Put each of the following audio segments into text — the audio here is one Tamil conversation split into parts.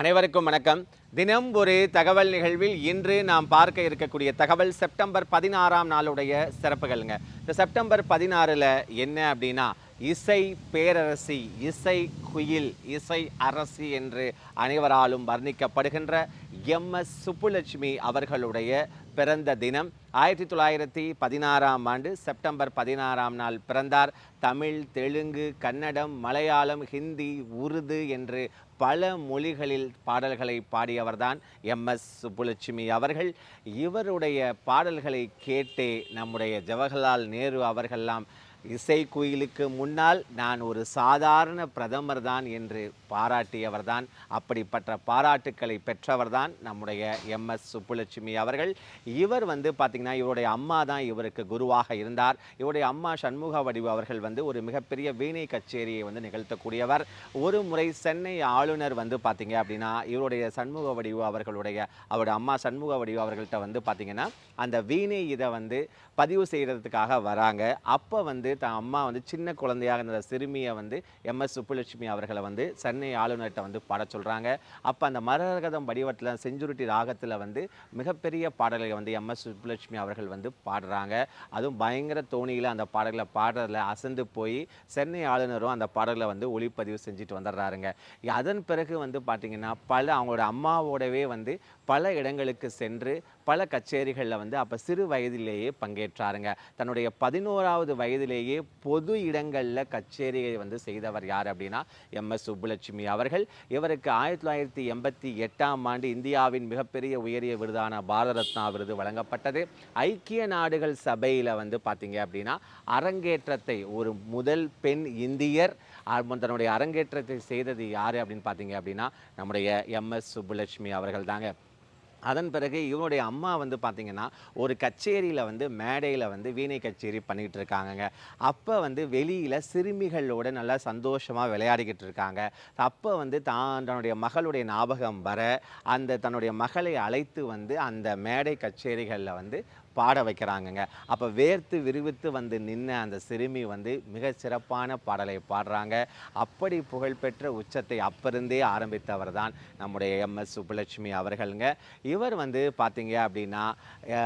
அனைவருக்கும் வணக்கம். தினம் ஒரு தகவல் நிகழ்வில் இன்று நாம் பார்க்க இருக்கக்கூடிய தகவல் செப்டம்பர் பதினாறாம் நாளுடைய சிறப்புகள்ங்க. இந்த செப்டம்பர் பதினாறில் என்ன அப்படின்னா இசை பேரரசி இசை குயில் இசை அரசி என்று அனைவராலும் வர்ணிக்கப்படுகின்ற எம் எஸ் சுப்புலட்சுமி அவர்களுடைய பிறந்த தினம். ஆயிரத்தி தொள்ளாயிரத்தி பதினாறாம் ஆண்டு செப்டம்பர் பதினாறாம் நாள் பிறந்தார். தமிழ் தெலுங்கு கன்னடம் மலையாளம் ஹிந்தி உருது என்று பல மொழிகளில் பாடல்களை பாடியவர்தான் எம் எஸ் சுப்புலட்சுமி அவர்கள். இவருடைய பாடல்களை கேட்டே நம்முடைய ஜவஹர்லால் நேரு அவர்கள்லாம் இசை குயிலுக்கு முன்னால் நான் ஒரு சாதாரண பிரதமர் தான் என்று பாராட்டியவர்தான். அப்படிப்பட்ட பாராட்டுக்களை பெற்றவர்தான் நம்முடைய எம். எஸ். சுப்புலட்சுமி அவர்கள். இவர் வந்து பார்த்திங்கன்னா இவருடைய அம்மா தான் இவருக்கு குருவாக இருந்தார். இவருடைய அம்மா சண்முக வடிவு அவர்கள் வந்து ஒரு மிகப்பெரிய வீணை கச்சேரியை வந்து நிகழ்த்தக்கூடியவர். ஒரு முறை சென்னை ஆளுநர் வந்து பார்த்திங்க அப்படின்னா இவருடைய சண்முக வடிவு அவர்களுடைய அவருடைய அம்மா சண்முக வடிவு அவர்கள்ட்ட வந்து பார்த்திங்கன்னா அந்த வீணை இதை வந்து பதிவு செய்கிறதுக்காக வராங்க. அப்போ வந்து வந்து தான் அம்மா வந்து சின்ன குழந்தையாக இருந்த சிறுமியை வந்து எம் எஸ் சுப்புலட்சுமி அவர்களை வந்து சென்னை ஆளுநர்கிட்ட வந்து பாட சொல்கிறாங்க அப்போ அந்த மரகதம் வடிவத்தில் செஞ்சுருட்டி ராகத்தில் வந்து மிகப்பெரிய பாடல்களை வந்து எம் எஸ் சுப்புலட்சுமி அவர்கள் வந்து பாடுறாங்க. அதுவும் பயங்கர தோணியில் அந்த பாடல்களை பாடுறதில் அசந்து போய் சென்னை ஆளுநரும் அந்த பாடல்களை வந்து ஒளிப்பதிவு செஞ்சுட்டு வந்துடுறாருங்க. அதன் பிறகு வந்து பார்த்திங்கன்னா பல அவங்களோட அம்மாவோடவே வந்து பல இடங்களுக்கு சென்று பல கச்சேரிகளில் வந்து அப்போ சிறு வயதிலேயே பங்கேற்றாருங்க. தன்னுடைய பதினோராவது வயதிலேயே பொது இடங்களில் கச்சேரியை வந்து செய்தவர் யார் அப்படின்னா எம். எஸ். சுப்புலட்சுமி அவர்கள். இவருக்கு ஆயிரத்தி தொள்ளாயிரத்தி எண்பத்தி எட்டாம் ஆண்டு இந்தியாவின் மிகப்பெரிய உயரிய விருதான பாரத ரத்னா விருது வழங்கப்பட்டது. ஐக்கிய நாடுகள் சபையில் வந்து பார்த்தீங்க அப்படின்னா அரங்கேற்றத்தை ஒரு முதல் பெண் இந்தியர் தன்னுடைய அரங்கேற்றத்தை செய்தது யார் அப்படின்னு பார்த்தீங்க அப்படின்னா நம்முடைய எம். எஸ். சுப்புலட்சுமி அவர்கள் தாங்க. அதன் பிறகு இவனுடைய அம்மா வந்து பார்த்திங்கன்னா ஒரு கச்சேரியில் வந்து மேடையில் வந்து வீணை கச்சேரி பண்ணிக்கிட்டு இருக்காங்கங்க. அப்போ வந்து வெளியில் சிறுமிகளோட நல்லா சந்தோஷமாக விளையாடிக்கிட்டு இருக்காங்க. அப்போ வந்து தான் தன்னுடைய மகளுடைய ஞாபகம் வர அந்த தன்னுடைய மகளை அழைத்து வந்து அந்த மேடை கச்சேரிகளில் வந்து பாட வைக்கிறாங்கங்க. அப்போ வேர்த்து விரிவித்து வந்து நின்ன அந்த சிறுமி வந்து மிக சிறப்பான பாடலை பாடுறாங்க. அப்படி புகழ்பெற்ற உச்சத்தை அப்பிருந்தே ஆரம்பித்தவர் தான் நம்முடைய எம் எஸ் சுப்புலட்சுமி அவர்களுங்க. இவர் வந்து பார்த்தீங்க அப்படின்னா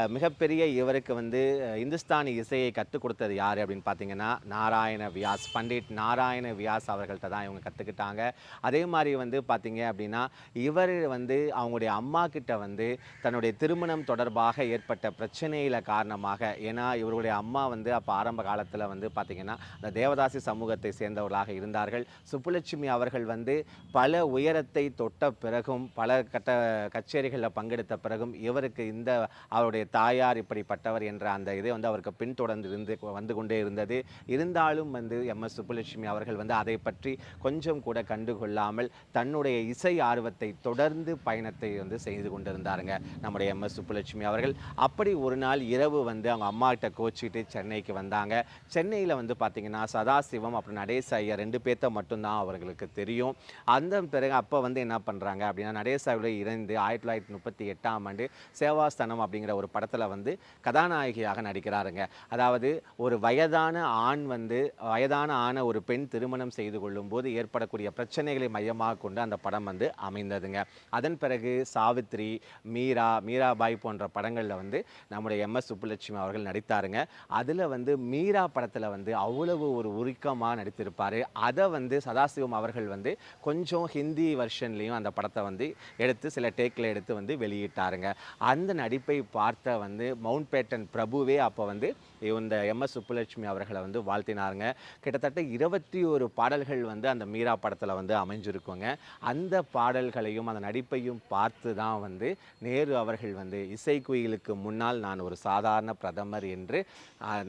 மிகப்பெரிய இவருக்கு வந்து இந்துஸ்தானி இசையை கற்றுக் கொடுத்தது யார் அப்படின்னு பார்த்தீங்கன்னா நாராயண வியாஸ் பண்டிட் நாராயண வியாஸ் அவர்கள்ட்ட தான் இவங்க கற்றுக்கிட்டாங்க அதே மாதிரி வந்து பார்த்தீங்க அப்படின்னா இவர் வந்து அவங்களுடைய அம்மா கிட்ட வந்து தன்னுடைய திருமணம் தொடர்பாக ஏற்பட்ட பிரச்சனையில் காரணமாக ஏன்னா இவருடைய அம்மா வந்து அப்போ ஆரம்ப காலத்தில் வந்து பார்த்திங்கன்னா அந்த தேவதாசி சமூகத்தை சேர்ந்தவர்களாக இருந்தார்கள். சுப்புலட்சுமி அவர்கள் வந்து பல உயரத்தை தொட்ட பிறகும் பல கட்ட கச்சேரிகளில் பங்கு பங்கெடுத்த பிறகும் இவருக்கு இந்த அவருடைய தாயார் இப்படிப்பட்டவர் என்ற அந்த இதை வந்து அவருக்கு பின்தொடர்ந்து இருந்து வந்து கொண்டே இருந்தது. இருந்தாலும் வந்து எம். எஸ். சுப்புலட்சுமி அவர்கள் வந்து அதை பற்றி கொஞ்சம் கூட கண்டுகொள்ளாமல் தன்னுடைய இசை ஆர்வத்தை தொடர்ந்து பயணத்தை வந்து செய்து கொண்டிருந்தாருங்க நம்முடைய எம். எஸ். சுப்புலட்சுமி அவர்கள். அப்படி ஒரு நாள் இரவு வந்து அவங்க அம்மாகிட்ட கோச்சிட்டு சென்னைக்கு வந்தாங்க. சென்னையில் வந்து பார்த்தீங்கன்னா சதாசிவம் அப்புறம் நடேச ஐயா ரெண்டு பேர்த்த மட்டும்தான் அவர்களுக்கு தெரியும். அந்த பிறகு அப்போ வந்து என்ன பண்ணுறாங்க அப்படின்னா நடேசாவில் இணைந்து ஆயிரத்தி தொள்ளாயிரத்தி முப்பத்தி எட்டாம் ஆண்டு சேவாஸ்தனம் அப்படிங்கிற ஒரு படத்தில் வந்து கதாநாயகியாக நடிக்கிறாருங்க. அதாவது ஒரு வயதான ஆண் வந்து வயதான ஆன ஒரு பெண் திருமணம் செய்து கொள்ளும்போது ஏற்படக்கூடிய பிரச்சனைகளை மையமாக கொண்டு அந்த படம் வந்து அமைந்ததுங்க. அதன் பிறகு சாவித்ரி மீரா மீராபாய் போன்ற படங்களில் வந்து நம்முடைய எம் எஸ் சுப்புலட்சுமி அவர்கள் நடித்தாருங்க. அதில் வந்து மீரா படத்தில் வந்து அவ்வளவு ஒரு உருக்கமாக நடித்திருப்பார். அதை வந்து சதாசிவம் அவர்கள் வந்து கொஞ்சம் ஹிந்தி வெர்ஷன்லேயும் அந்த படத்தை வந்து எடுத்து சில டேக்கில் எடுத்து வந்து வெளியிட்டாருங்க. அந்த நடிப்பை பார்த்த வந்து மவுண்ட் பேட்டன் பிரபுவே அப்போ வந்து இந்த எம் எஸ் சுப்புலட்சுமி அவர்களை வந்து வாழ்த்தினாருங்க. கிட்டத்தட்ட இருபத்தி ஒரு பாடல்கள் வந்து அந்த மீரா படத்தில் வந்து அமைஞ்சிருக்குங்க. அந்த பாடல்களையும் அந்த நடிப்பையும் பார்த்து தான் வந்து நேரு அவர்கள் வந்து இசைக்குயிலுக்கு முன்னால் நான் ஒரு சாதாரண பிரதமர் என்று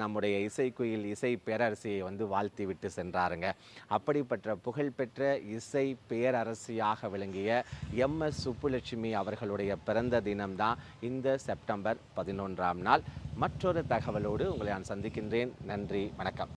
நம்முடைய இசைக்குயில் இசை பேரரசியை வந்து வாழ்த்தி விட்டு சென்றாருங்க. அப்படிப்பட்ட புகழ்பெற்ற இசை பேரரசியாக விளங்கிய எம் எஸ் சுப்புலட்சுமி அவர்களுடைய பிறந்த தினம்தான் இந்த செப்டம்பர் பதினொன்றாம் நாள். மற்றொரு தகவலோடு உங்களை நான் சந்திக்கின்றேன். நன்றி வணக்கம்.